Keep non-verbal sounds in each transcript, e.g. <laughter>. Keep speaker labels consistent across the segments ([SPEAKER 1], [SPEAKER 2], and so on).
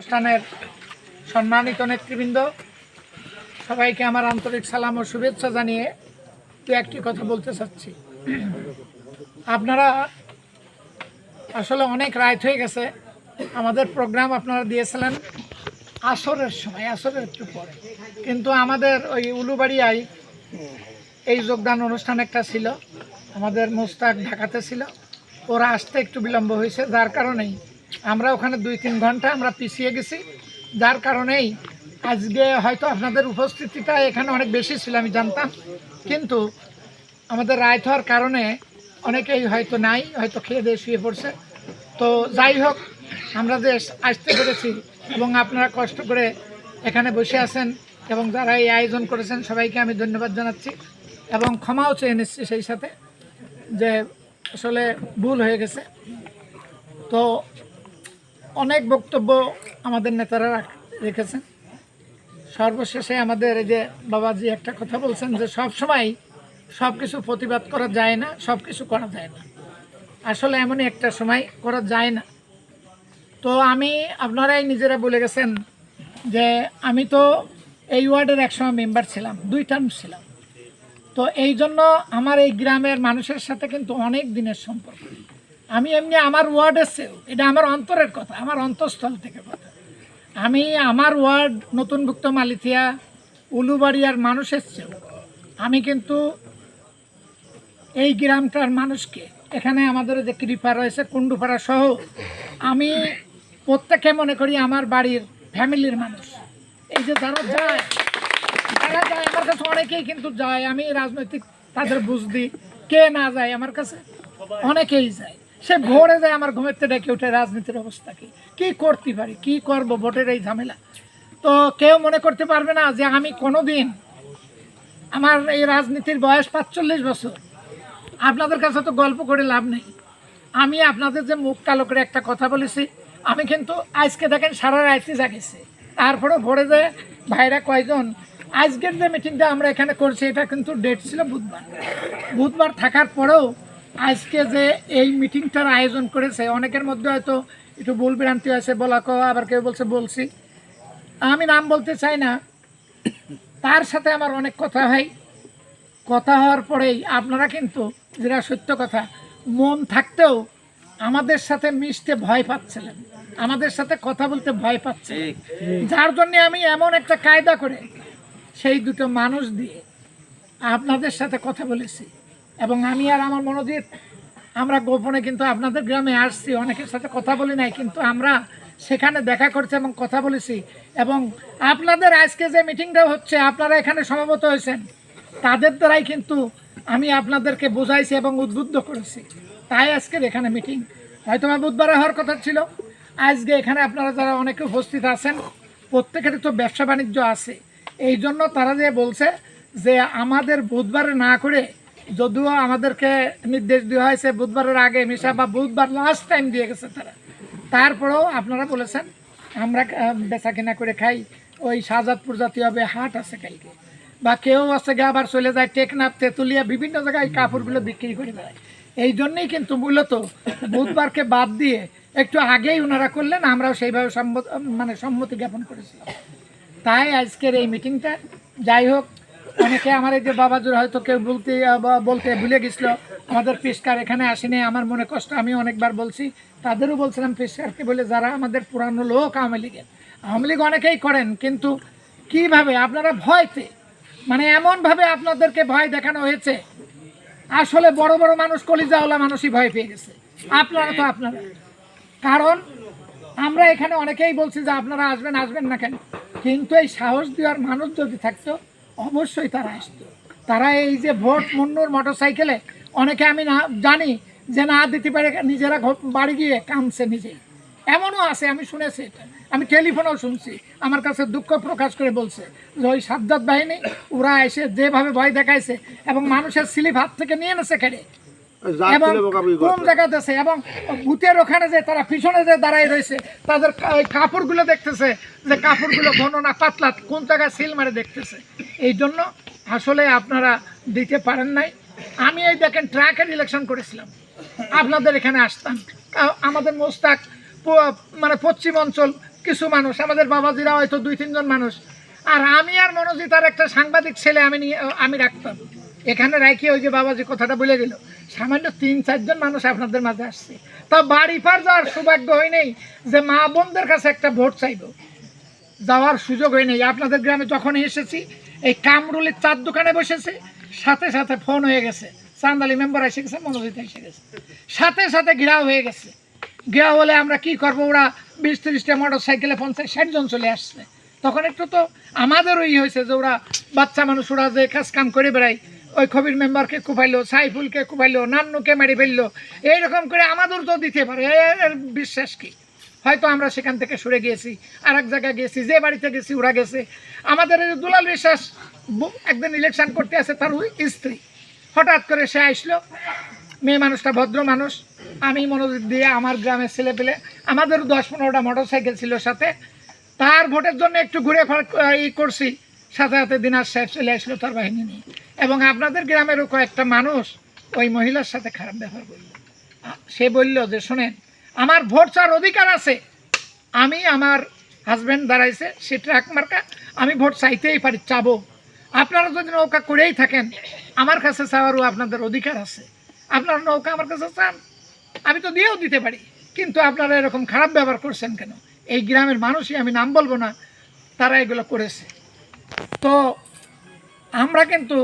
[SPEAKER 1] অনুষ্ঠানের সম্মানিত নেতৃবৃন্দ, সবাইকে আমার আন্তরিক সালাম ও শুভেচ্ছা জানিয়ে দু একটি কথা বলতে চাচ্ছি। আপনারা আসলে অনেক রাইট হয়ে গেছে, আমাদের প্রোগ্রাম আপনারা দিয়েছিলেন আসরের সময়, আসরের একটু পরে। কিন্তু আমাদের ওই উলুবাড়িয়ায় এই যোগদান অনুষ্ঠান একটা ছিল, আমাদের মুস্তাক ঢাকাতে ছিল, ওরা আসতে একটু বিলম্ব হয়েছে, যার কারণেই আমরা ওখানে দুই তিন ঘণ্টা আমরা পিছিয়ে গেছি। যার কারণেই আজকে হয়তো আপনাদের উপস্থিতিটা এখানে অনেক বেশি ছিল, আমি জানতাম। কিন্তু আমাদের রায় হওয়ার কারণে অনেকেই হয়তো নাই, হয়তো খেয়ে দিয়ে শুয়ে পড়ছে। তো যাই হোক, আমরা যে আসতে পেরেছি এবং আপনারা কষ্ট করে এখানে বসে আছেন এবং যারা এই আয়োজন করেছেন, সবাইকে আমি ধন্যবাদ জানাচ্ছি এবং ক্ষমাও চেয়ে নিচ্ছি সেই সাথে যে আসলে ভুল হয়ে গেছে। তো অনেক বক্তব্য আমাদের নেতারা রেখেছেন। সর্বশেষে আমাদের এই যে বাবাজি একটা কথা বলছেন যে সব সময় সব কিছু প্রতিবাদ করা যায় না, সব কিছু করা যায় না। আসলে এমনই একটা সময় করা যায় না। তো আমি, আপনারাই নিজেরা বলে গেছেন যে আমি তো এই ওয়ার্ডের একসময় মেম্বার ছিলাম, দুই টার্ম ছিলাম। তো এই জন্য আমার এই গ্রামের মানুষের সাথে কিন্তু অনেক দিনের সম্পর্ক। আমি এমনি আমার ওয়ার্ডের এটা আমার অন্তরের কথা, আমার অন্তঃস্থল থেকে কথা। আমি আমার ওয়ার্ড নতুনভুক্ত মালিথিয়া উলুবাড়িয়ার মানুষের এসছেও আমি কিন্তু এই গ্রামটার মানুষকে, এখানে আমাদের যে কৃপা রয়েছে, কুণ্ডুপাড়া সহ, আমি প্রত্যেকে মনে করি আমার বাড়ির ফ্যামিলির মানুষ। এই যে যারা যায় তারা যায়, আমার কাছে অনেকেই কিন্তু যায়, আমি রাজনৈতিক তাদের বুঝ দিই, কে না যায় আমার কাছে, অনেকেই যায়। সে ভোরে যায় আমার ঘুমের থেকে ডেকে উঠে, রাজনীতির অবস্থা কি? কি করতে পারি? কি করব? ভোটের এই ঝামেলা। তো কেউ মনে করতে পারবে না যে আমি কোনো দিন আমার এই রাজনীতির বয়স পাঁচচল্লিশ বছর। আপনাদের কাছে তো গল্প করে লাভ নেই। আমি আপনাদের যে মুখ কালো করে একটা কথা বলেছি, আমি কিন্তু আজকে দেখেন সারা রাত্রি জাগেছে। তারপরে ভোরে যে ভাইরা কয়জন, আজকের যে মিটিংটা আমরা এখানে করছি, এটা কিন্তু ডেট ছিল বুধবার। বুধবার থাকার পরেও আজকে যে এই মিটিংটার আয়োজন করেছে, অনেকের মধ্যে হয়তো একটু ভুল ভ্রান্তি আছে, বলা কওয়া আবার কেউ বলছে বলছি। আমি নাম বলতে চাই না। তার সাথে আমার অনেক কথা হয়। কথা হওয়ার পরেই আপনারা কিন্তু, যেটা সত্য কথা, মন থাকতেও আমাদের সাথে মিশতে ভয় পাচ্ছিলেন। আমাদের সাথে কথা বলতে ভয় পাচ্ছে যার জন্য আমি এমন একটা কায়দা করে, সেই দুটো মানুষ দিয়ে আপনাদের সাথে কথা বলেছি। এবং আমি আর আমার মনোজিৎ, আমরা গোপনে কিন্তু আপনাদের গ্রামে আসছি, অনেকের সাথে কথা বলি নাই, কিন্তু আমরা সেখানে দেখা করছি এবং কথা বলেছি। এবং আপনাদের আজকে যে মিটিংটা হচ্ছে, আপনারা এখানে সমবেত হয়েছেন, তাদের দ্বারাই কিন্তু আমি আপনাদেরকে বোঝাইছি এবং উদ্বুদ্ধ করেছি। তাই আজকের এখানে মিটিং। হয়তো আমার বুধবারে হওয়ার কথা ছিল, আজকে এখানে আপনারা যারা অনেকে উপস্থিত আছেন, প্রত্যেকেরই তো ব্যবসা বাণিজ্য আছে এই জন্য তারা যে বলছে যে আমাদের বুধবারে না করে যদিও আমাদেরকে নির্দেশ দেওয়া হয়েছে বুধবারের আগে মিশা বা বুধবার লাস্ট টাইম দিয়ে গেছে তারা। তারপরেও আপনারা বলেছেন, আমরা বেচা কেনা করে খাই। ওই শাহজাদপুর জাতীয় হবে হাট আছে কালকে। বা কেউ আছে গিয়ে আবার চলে যায় টেকনাফ, তেঁতুলিয়া, বিভিন্ন জায়গায় কাপড়গুলো বিক্রি করে দেয় এই জন্যই কিন্তু মূলত বুধবারকে বাদ দিয়ে একটু আগেই ওনারা করলেন, আমরাও সেইভাবে সম্মত মানে সম্মতি জ্ঞাপন করেছিলাম। তাই আজকের এই মিটিংটা যাই হোক অনেকে আমার এই যে বাবাজুর হয়তো কেউ বলতে বলতে ভুলে গেছিল, আমাদের পিসকার এখানে আসেনি, আমার মনে কষ্ট, আমি অনেকবার বলছি, তাদেরও বলছিলাম পিসকারকে বলে যারা আমাদের পুরানো লোক আওয়ামী লীগের। আওয়ামী লীগ অনেকেই করেন, কিন্তু কীভাবে? আপনারা ভয়তে? মানে এমনভাবে আপনাদেরকে ভয় দেখানো হয়েছে। আসলে বড় বড় মানুষ, কলিজাওয়ালা মানুষই ভয় পেয়ে গেছে। আপনারা তো আপনারা। কারণ আমরা এখানে অনেকেই বলছি যে আপনারা আসবেন আসবেন না কেন? কিন্তু এই সাহস দেওয়ার মানুষ যদি থাকতো অবশ্যই তারা আসতো। তারা এই যে ভোট মুন্নুর মোটর সাইকেলে অনেকে আমি না জানি যে না দিতে পারে, নিজেরা বাড়ি গিয়ে কামছে নিজে। এমনও আছে, আমি শুনেছি এটা। আমি টেলিফোনেও শুনছি, আমার কাছে দুঃখ প্রকাশ করে বলছে যে ওই সাজ্জাদ বাহিনী, ওরা এসে যেভাবে ভয় দেখাইছে এবং মানুষের স্লিপ হাত থেকে নিয়ে নেছে কেড়ে এবং কোন জায়গাতে আছে? এবং ভূতের ওখানে যে তারা পিছনে যে রয়েছে তাদের কাপড়গুলো দেখতেছে যে কাপড়গুলো ঘন না পাতলা কোন জায়গায় সিল মারে দেখতেছে। এই জন্য আসলে আপনারা দিতে পারেন নাই। আমি এই দেখেন ট্রাকের ইলেকশন করেছিলাম। আপনাদের এখানে আসতাম। আমাদের মোস্তাক মানে পশ্চিম অঞ্চল কিছু মানুষ আমাদের বাবাজিরা হয়তো দুই তিনজন মানুষ। আর আমি আর মনোজিৎ আর একটা সাংবাদিক ছেলে আমি নিয়ে আমি রাখতাম। এখানে রাখি ওই যে বাবা যে কথাটা বলে গেল সামান্য তিন, চারজন মানুষ আপনাদের মাঝে আসছে। তা বাড়ি পার যাওয়ার সৌভাগ্য হয় নেই যে মা বোনদের কাছে একটা ভোট চাইব। যাওয়ার সুযোগ হয় নেই। আপনাদের গ্রামে যখন এসেছি, এই কামরুলের চার দোকানে বসেছে, সাথে সাথে ফোন হয়ে গেছে। চান্দালি মেম্বার এসে গেছে মনোজিৎ এসে গেছে। সাথে সাথে ঘেরাও হয়ে গেছে। ঘেরাও হলে আমরা কি করব? ওরা বিশ তিরিশটা মোটর সাইকেলে পঞ্চাশ, ষাট জন চলে আসছে। তখন একটু তো আমাদেরও ই হয়েছে যে ওরা বাচ্চা মানুষ, ওরা যে কাজ কাম করে বেড়ায় ওই খবির মেম্বারকে কুপাইলো, সাইফুলকে কুপাইলো, নান্নুকে মেরে ফেলল। এইরকম করে আমাদের তো দিতে পারে। এর বিশ্বাস কি? হয়তো আমরা সেখান থেকে সরে গিয়েছি আর এক জায়গায় গেছি যে বাড়িতে গেছি, ওরা গেছে। আমাদের দুলাল বিশ্বাস একদিন ইলেকশন করতে আছে তার ওই স্ত্রী। হঠাৎ করে সে আসলো, মেয়ে মানুষটা ভদ্র মানুষ। আমি মনোযোগ দিয়ে আমার গ্রামের ছেলে পেলে আমাদের দশ পনেরোটা মোটর সাইকেল ছিল সাথে। তার ভোটের জন্য একটু ঘুরে ই করছি। সাথে সাথে দিনার সাহেব চলে আসলো তার বাহিনী নিয়ে। এবং আপনাদের গ্রামেরও কয়েকটা মানুষ ওই মহিলার সাথে খারাপ ব্যবহার করল। সে বলল যে, শোনেন, আমার ভোট চাওয়ার অধিকার আছে। আমি আমার হাজব্যান্ড দাঁড়াইছে, সে ট্রাক মার্কা আমি ভোট চাইতেই পারি, চাবো। আপনারা যদি নৌকা করেই থাকেন, আমার কাছে চাওয়ারও আপনাদের অধিকার আছে। আপনারা নৌকা আমার কাছে চান, আমি তো দিয়েও দিতে পারি। কিন্তু আপনারা এরকম খারাপ ব্যবহার করছেন কেন? এই গ্রামের মানুষই, আমি নাম বলব না, তারা এগুলো করেছে। তো আমরা কিন্তু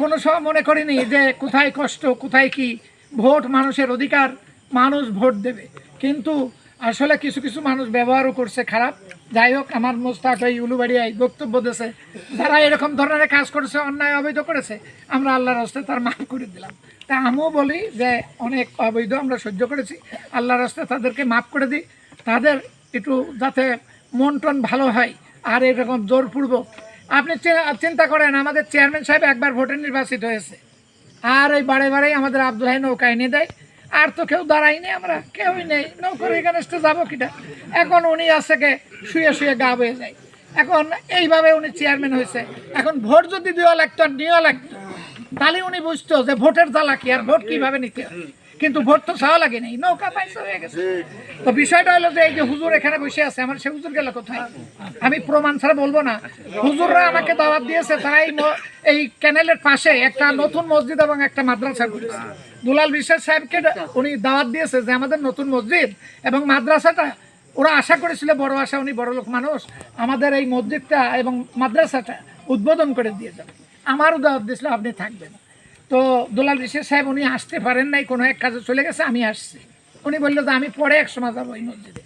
[SPEAKER 1] কোনো সময় মনে করিনি যে কোথায় কষ্ট, কোথায় কি। ভোট মানুষের অধিকার, মানুষ ভোট দেবে। কিন্তু আসলে কিছু কিছু মানুষ ব্যবহারও করছে খারাপ। যাই হোক, আমার মোস্তাক ওই উলুবাড়িয়ায় বক্তব্য দিয়েছে। যারা এরকম ধরনের কাজ করেছে, অন্যায় অবৈধ করেছে, আমরা আল্লাহর হস্তে তার মাফ করে দিলাম। তা আমিও বলি যে অনেক অবৈধ আমরা সহ্য করেছি। আল্লাহর হস্তে তাদেরকে মাফ করে দিই। তাদের একটু যাতে মন টন ভালো হয়, আর এরকম জোরপূর্বক আপনি চিন্তা করেন, আমাদের চেয়ারম্যান সাহেব একবার ভোটে নির্বাচিত হয়েছে। আর ওই বারে বারেই আমাদের আব্দুল হাই নৌকা এনে দেয়। আর তো কেউ দাঁড়াইনি আমরা, কেউই নেই। নৌকার এখানে যাব কিটা? এখন উনি আছে কে? শুয়ে শুয়ে গা বয়ে যায়। এখন এইভাবে উনি চেয়ারম্যান হয়েছে। এখন ভোট যদি দেওয়া লাগতো নেওয়া লাগতো, তাহলে উনি বুঝতো যে ভোটের জ্বালা কি আর ভোট কীভাবে নিতে হয়? কিন্তু ভোট তো চাওয়া লাগে নেই, নৌকা পাইছে হয়ে গেছে। তো বিষয়টা হলো যে এই যে হুজুর এখানে বসে আছে, আমার সে হুজুর গেল কোথায়? আমি প্রমাণ ছাড়া বলব না। হুজুররা আমাকে দাওয়াত দিয়েছে, তাই এই ক্যানেলের পাশে একটা নতুন মসজিদ এবং একটা মাদ্রাসা করেছে দুলাল বিশ্বাস সাহেবকে উনি দাওয়াত দিয়েছে যে আমাদের নতুন মসজিদ এবং মাদ্রাসাটা, ওরা আশা করেছিল বড় আশা, উনি বড় লোক মানুষ, আমাদের এই মসজিদটা এবং মাদ্রাসাটা উদ্বোধন করে দিয়ে যাবে। আমারও দাওয়াত দিয়েছিল, আপনি থাকবেন। তো দুলাল বিশেষ সাহেব, উনি আসতে পারেন নাই, কোনো এক কাজে চলে গেছে, আমি আসছি। উনি বলল যে, আমি পরে এক সময় যাব এই মসজিদে।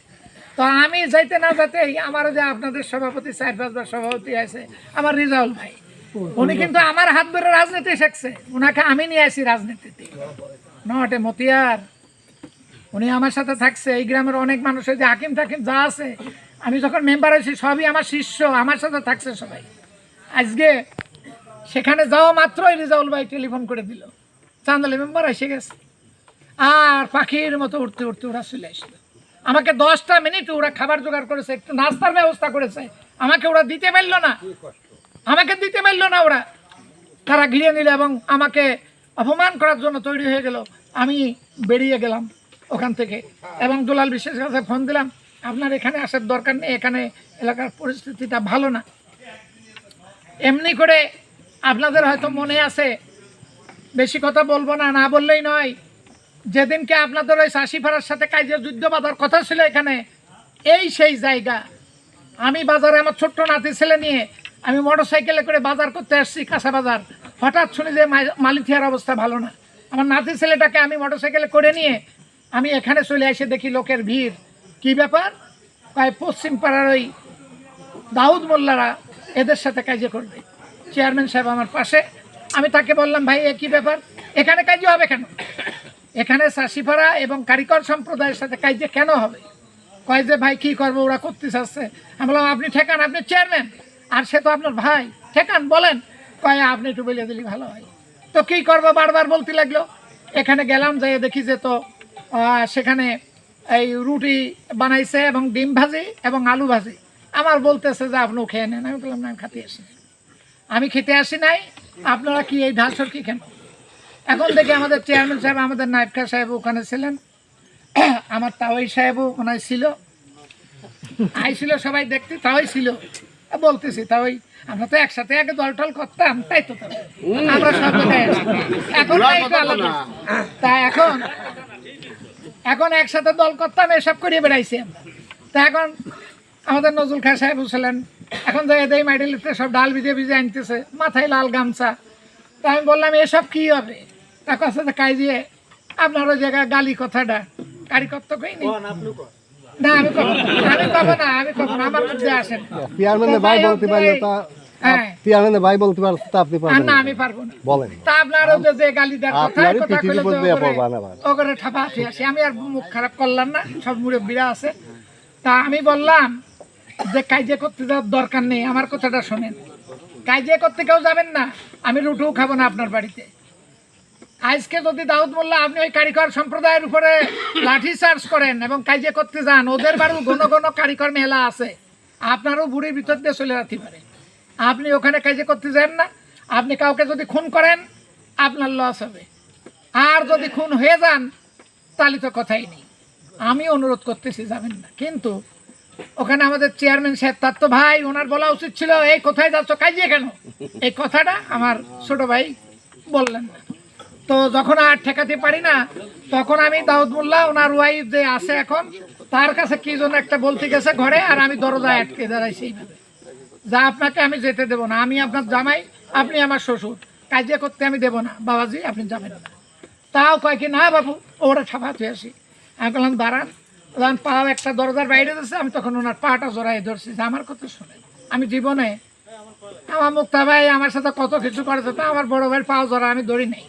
[SPEAKER 1] তো আমি যাইতে না যাইতেই আমার যে আপনাদের সভাপতি পাঁচবার সভাপতি আছে, আমার রিজাউল ভাই, উনি কিন্তু আমার হাত ধরে রাজনীতি শিখছে। ওনাকে আমি নিয়ে আসি রাজনীতিতে। নটে মতিয়ার। উনি আমার সাথে থাকছে। এই গ্রামের অনেক মানুষ যে হাকিম টাকিম যা আছে, আমি যখন মেম্বার হয়েছি, সবই আমার শিষ্য, আমার সাথে থাকছে সবাই। আজকে সেখানে যাওয়া মাত্রই রেজাউল ভাই টেলিফোন করে দিল। চান্দালি মেম্বার এসে গেছে। আর পাখির মতো উঠতে উঠতে ওরা চলে আসলো। আমাকে দশটা মিনিট ওরা খাবার জোগাড় করেছে, একটু নাস্তার ব্যবস্থা করেছে। আমাকে ওরা দিতে পারল না। আমাকে দিতে পারল না ওরা। তারা ঘিরে নিল এবং আমাকে অপমান করার জন্য তৈরি হয়ে গেল। আমি বেরিয়ে গেলাম ওখান থেকে এবং দুলাল বিশেষ কাছে ফোন দিলাম, আপনার এখানে আসার দরকার নেই, এখানে এলাকার পরিস্থিতিটা ভালো না। এমনি করে আপনাদের হয়তো মনে আছে, বেশি কথা বলব না না বললেই নয়। যেদিনকে আপনাদের ওই শাসিফারার সাথে কাজে যুদ্ধ বাঁধার কথা ছিল এখানে, এই সেই জায়গা। আমি বাজারে আমার ছোট্ট নাতি ছেলে নিয়ে আমি মোটর সাইকেলে করে বাজার করতে আসছি কাঁচা বাজার। হঠাৎ শুনি যে মালিথিয়ার অবস্থা ভালো না। আমার নাতি ছেলেটাকে আমি মোটর সাইকেলে করে নিয়ে আমি এখানে চলে এসে দেখি লোকের ভিড়। কি ব্যাপার? কয়, পশ্চিম পাড়ার ওই দাউদ মোল্লারা এদের সাথে কাজে করবে। চেয়ারম্যান সাহেব আমার পাশে। আমি তাকে বললাম, ভাই, এ কী ব্যাপার? এখানে কাজে হবে কেন? এখানে চাষিপাড়া এবং কারিগর সম্প্রদায়ের সাথে কাজে কেন হবে? কয় যে, ভাই, কী করব? ওরা করতে চাচ্ছে আমি বললাম, আপনি ঠেকান, আপনি চেয়ারম্যান। আর সে তো আপনার ভাই। ঠেকান, বলেন। কয়, আপনি একটু বলে দিলি ভালো হয়। তো কী করব? বারবার বলতে লাগল। এখানে গেলাম যাই দেখি যে তো সেখানে এই রুটি বানাইছে এবং ডিম ভাজি এবং আলু ভাজি। আমার বলতেছে যে, আপনিও খেয়ে নেন। আমি বললাম, না খেতে নাই। আমি খেতে আসি নাই, আপনারা কি এই ঢাল সরকি কেন এখন দেখি আমাদের চেয়ারম্যান সাহেব, আমাদের নায়ক সাহেব ওখানে ছিলেন। <clears throat> আমার তাওয়াই সাহেবও হয় ছিল। আইছিল সবাই দেখতে তাই ছিল। বলতেছি তাই আমরা তো একসাথে আগে দল টল করতাম, তাই তো আমরা সব এখন তা এখন এখন একসাথে দল করতাম, এসব করিয়ে বেড়াইছি তা এখন আমাদের নজরুল খাঁ সাহেব ছিলেন। এখন যাই দেই মাইডেলিতে সব ডাল ভিজে ভিজে আনতেছে মাথায় লাল গামছা। তা আমি বললাম এসব কি হবে? তা কথা তো কাই দিয়ে আপনার ওই জায়গায় গালি কথাটা কারিকত্ব কই নি না আমি আমি কব না আমি কব না আমার মধ্যে আসেন।
[SPEAKER 2] চেয়ারম্যানের ভাই বলতে পারলে তা
[SPEAKER 1] হ্যাঁ।
[SPEAKER 2] চেয়ারম্যানের ভাই বলতে পারলে তা আপনি পারবেন
[SPEAKER 1] না
[SPEAKER 2] না।
[SPEAKER 1] আমি পারব না।
[SPEAKER 2] বলেন।
[SPEAKER 1] তা আপনার ওই যে- গালি দেওয়ার কথা কথা কইলে
[SPEAKER 2] দিয়ে
[SPEAKER 1] ঠাপা আসি আমি আর মুখ খারাপ করলাম না সব মুরব্বীরা আছে। তা আমি বললাম যে কাজে করতে যাওয়ার দরকার নেই, আমার কথাটা শোনেন। কাজে করতে কেউ যাবেন না, আমি রুটিও খাব না আপনার বাড়িতে। আজকে যদি দাউদ মোল্লা আপনি ওই কারিগর সম্প্রদায়ের উপরে লাঠি চার্জ করেন এবং কাজে করতে যান, ওদের বাড়িও ঘন ঘন কারিগর মেলা আছে। আপনারও বুড়ির ভিতর দিয়ে চলে যেতে পারে। আপনি ওখানে কাজে করতে যান না, আপনি কাউকে যদি খুন করেন, আপনার লস হবে। আর যদি খুন হয়ে যান, তাহলে তো কথাই নেই। আমি অনুরোধ করতেছি, যাবেন না। কিন্তু ওখানে আমাদের চেয়ারম্যান সাহেব, তার তো ভাই, ওনার বলা উচিত ছিল, এই কোথায় যাচ্ছ? কাজিয়ে কেন? এই কথাটা আমার ছোট ভাই বললেন। তো যখন আর ঠেকাতে পারি না, তখন আমি দাউদ মোল্লা, ওনার ওয়াইফ যে আছে এখন, তার কাছে কি জন্য একটা বলতে গেছে ঘরে, আর আমি দরজায় আটকে দাঁড়াইছি। এইভাবে যা আপনাকে আমি যেতে দেব না। আমি আপনার জামাই, আপনি আমার শ্বশুর। কাজে করতে আমি দেবো না। বাবাজি, আপনি যাবেন না। তাও কয় কি, না বাবু, ওরা ছাপাতে আসি। আমি বললাম, দাঁড়ান। তখন পাও একটা দরজার বাইরে দিচ্ছে আমি তখন ওনার পাটা জড়াই ধরছি, যে আমার কথা শুনে আমি জীবনে আমার মুক্তা ভাই আমার সাথে কত কিছু করেছে, তা আমার বড় ভাইয়ের পাও জড়া আমি ধরি নাই।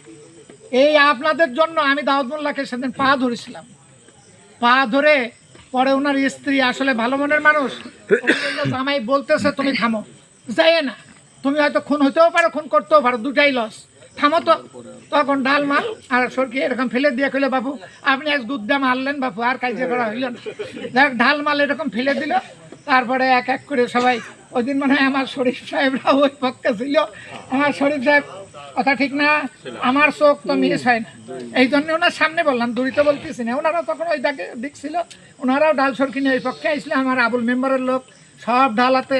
[SPEAKER 1] এই আপনাদের জন্য আমি দাউদ মোল্লাকে সেদিন পা ধরেছিলাম। পা ধরে পরে ওনার স্ত্রী আসলে ভালো মনের মানুষ জামাই বলতেছে, তুমি থামো। যাই না, তুমি হয়তো খুন হতেও পারো, খুন করতেও পারো, দুটাই লস থামো তো। তখন ডাল মাল আর সরকি এরকম ফেলে দিয়ে কইলে বাবু আপনি এক দুধটা মারলেন বাবু আর কাজে করা হইল দেখ ঢাল মাল এরকম ফেলে দিল। তারপরে এক এক করে সবাই ওই দিন মানে আমার শরীফ সাহেবরা ওই পক্ষে ছিল। আমার শরীফ সাহেব, কথা ঠিক না, আমার চোখ তো মিস হয় না। এই জন্য ওনার সামনে বললাম, দূরিত বলতেছি না। ওনারা তখন ওই দিক ছিল ওনারাও ডাল সরকি নিয়ে ওই পক্ষে আসলে আমার আবুল মেম্বারের লোক, সব ডালাতে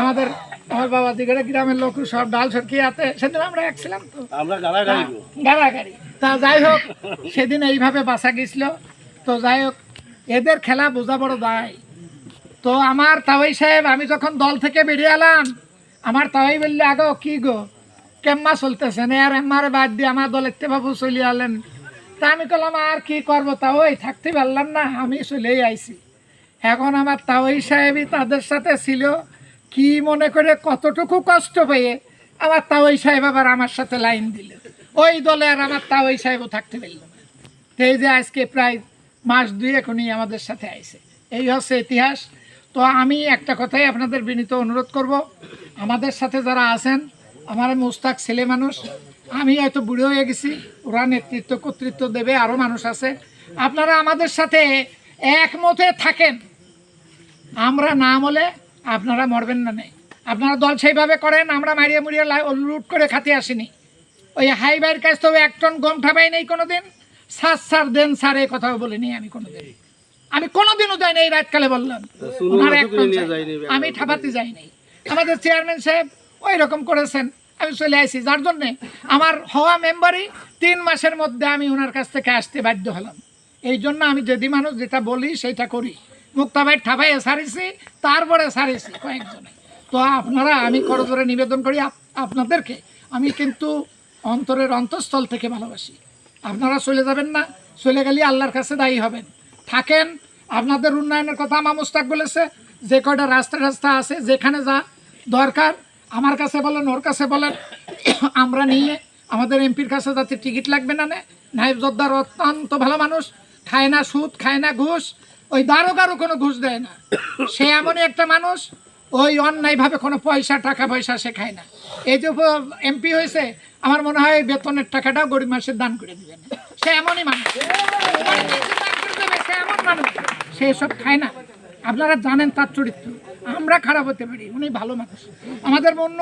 [SPEAKER 1] আমাদের আমার বাবা দিগড়ে গ্রামের লোক সব ডাল সরকি আতে সেদিন আমরা এক ছিলাম তো।
[SPEAKER 3] আমরা গালাগালি
[SPEAKER 1] গাড়াগাড়ি। তা যাই হোক সেদিন এইভাবে বাসা গেছিল। তো যাই হোক এদের খেলা বোঝা বড় দায়। তো আমার তাওয়াই সাহেব আমি যখন দল থেকে বেরিয়ে এলাম আমার তাওয়াই বললে আগো কি গো? কেম্মা চলতেছে না? আর এম্মারে বাদ দিয়ে আমার দলের তে বাবু চলে আলেন। তা আমি বললাম আর কি করব? তা ওই থাকতে পারলাম না আমি চলেই আইছি। এখন আমার তাওয়াই সাহেবই তাদের সাথে ছিল। কি মনে করে কতটুকু কষ্ট পেয়ে আমার তাওয়াই সাহেব আবার আমার সাথে লাইন দিল। ওই দলে আর আমার তাওয়াই সাহেবও থাকতে পারল না। এই যে আজকে প্রায় মাস দুই এখনই আমাদের সাথে আইছে। এই হচ্ছে ইতিহাস। তো আমি একটা কথাই আপনাদের বিনীত অনুরোধ করব। আমাদের সাথে যারা আছেন, আমার মুস্তাক ছেলে মানুষ, আমি হয়তো বুড়ো হয়ে গেছি, ওরা নেতৃত্ব, কর্তৃত্ব দেবে আরও মানুষ আছে। আপনারা আমাদের সাথে একমতে থাকেন। আমরা না বলে আপনারা মরবেন না নেই আপনারা দল সেইভাবে করেন আমরা মারিয়ে মুড়িয়ে লুট করে খাতে আসিনি। ওই হাইবার কাছ তো এক টন গম ঠাবাই নেই কোনোদিন। সার সার দেন সার এই কথাও বলিনি আমি কোনোদিন। আমি কোনোদিনও যাই নাই রাতকালে বললাম। ওনার এক টন আমি ঠাপাতে যাই নাই আমাদের চেয়ারম্যান সাহেব ওই রকম করেছেন। আমি চলে আসি যার জন্যে আমার হওয়া মেম্বারই তিন মাসের মধ্যে আমি ওনার কাছ থেকে আসতে বাধ্য হলাম। এই জন্য আমি যদি মানুষ যেটা বলি সেটা করি। মুক্তাবাই ঠাপাইয়ে সারিছি তারপরে সারিছি কয়েকজনে। তো আপনারা, আমি করজোরে নিবেদন করি আপ- আপনাদেরকে, আমি কিন্তু অন্তরের অন্তঃস্থল থেকে ভালোবাসি। আপনারা চলে যাবেন না, চলে গেলে আল্লাহর কাছে দায়ী হবেন। থাকেন, আপনাদের উন্নয়নের কথা আমার মুস্তাক বলেছে, যে কয়টা রাস্তা রাস্তা আছে, যেখানে যা দরকার, আমার কাছে বলেন, ওর কাছে বলেন। আমরা নিয়ে আমাদের এমপির কাছে যাতে টিকিট লাগবে না নে। নাইব জোদ্দার অত্যন্ত ভালো মানুষ, খায় না সুদ, খায় না ঘুষ ওই দারোগারও কোনো ঘুষ দেয় না। সে এমনই একটা মানুষ, ওই অন্যায়ভাবে কোনো পয়সা, টাকা পয়সা সে খায় না। এই যে এমপি হয়েছে, আমার মনে হয় বেতনের টাকাটাও গরিব মানুষের দান করে দিবেন সে এমনই মানুষ। সে এমন মানুষ, সে এসব খায় না। আপনারা জানেন তার চরিত্র। আমরা খারাপ হতে পারি, উনি ভালো মানুষ। আমাদের মন্য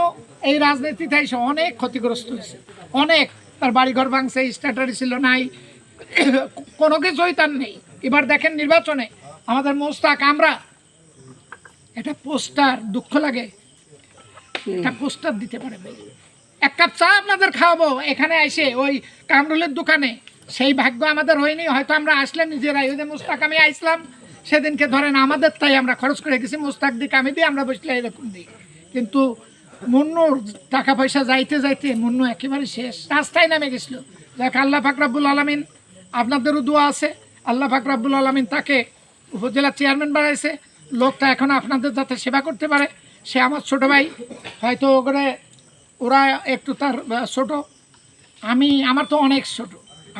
[SPEAKER 1] এই রাজনীতিতে এসে অনেক ক্ষতিগ্রস্ত হয়েছে। অনেক। তার বাড়িঘর ভাঙছে, স্ট্যাটারি ছিল নাই। কোনো কিছুই তার নেই। এবার দেখেন নির্বাচনে আমাদের মোস্তাক আমরা। একটা পোস্টার দুঃখ লাগে। একটা পোস্টার দিতে পারে এক কাপ চা আপনাদের খাওয়াবো। এখানে এসে ওই কামরুলের দোকানে। সেই ভাগ্য আমাদের হয়নি। হয়তো আমরা আসলে নিজেরাই। ওই যে মুস্তাক আমি আইসলাম। সেদিনকে ধরেন আমাদের তাই আমরা খরচ করে গেছি। মোস্তাক দিকে আমি দিই আমরা বসলে এরকম দিই। কিন্তু মুন্নুর টাকা পয়সা যাইতে যাইতে মুন্নু একেবারে শেষ। রাস্তায় নেমে গেছিল। দেখ আল্লাহ ফাকরাবুল আলমিন আপনাদেরও দোয়া আছে। আল্লাহ ফাকরাবুল আলমিন তাকে উপজেলা চেয়ারম্যান বাড়াইছে লোকটা এখন আপনাদের যাতে সেবা করতে পারে। সে আমার ছোট ভাই হয়তো ওখানে ওরা একটু তার ছোট। আমি আমার তো অনেক ছোট।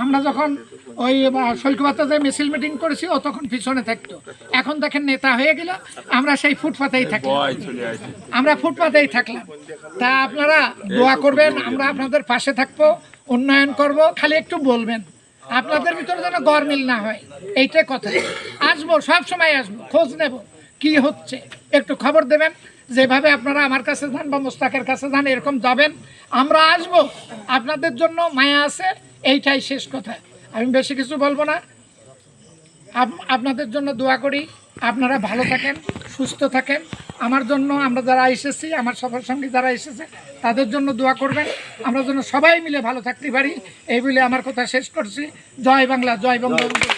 [SPEAKER 1] আমরা যখন ওই শৈলকুপাতে মিছিল মিটিং করেছি ও তখন পিছনে থাকতো। এখন দেখেন নেতা হয়ে গেল আমরা সেই ফুটপাতেই থাকি। আমরা ফুটপাতেই থাকলাম। তা আপনারা দোয়া করবেন আমরা আপনাদের পাশে থাকব উন্নয়ন করব খালি একটু বলবেন। আপনাদের ভিতরে যেন গরমিল না হয়, এইটাই কথা। আসব, সব সময় আসব, খোঁজ নেব কি হচ্ছে। একটু খবর দেবেন, যেভাবে আপনারা আমার কাছে যান বা মোস্তাকের কাছে যান, এরকম যাবেন। আমরা আসব, আপনাদের জন্য মায়া আছে, এইটাই শেষ কথা। আমি বেশি কিছু বলব না। আপ- আপনাদের জন্য দোয়া করি। আপনারা ভালো থাকেন, সুস্থ থাকেন। আমার জন্য আমরা যারা এসেছি, আমার সবার সঙ্গে যারা এসেছে, তাদের জন্য দোয়া করবেন। আমরা যেন সবাই মিলে ভালো থাকতে পারি। এই বলে আমার কথা শেষ করছি। জয় বাংলা, জয় বঙ্গবন্ধু।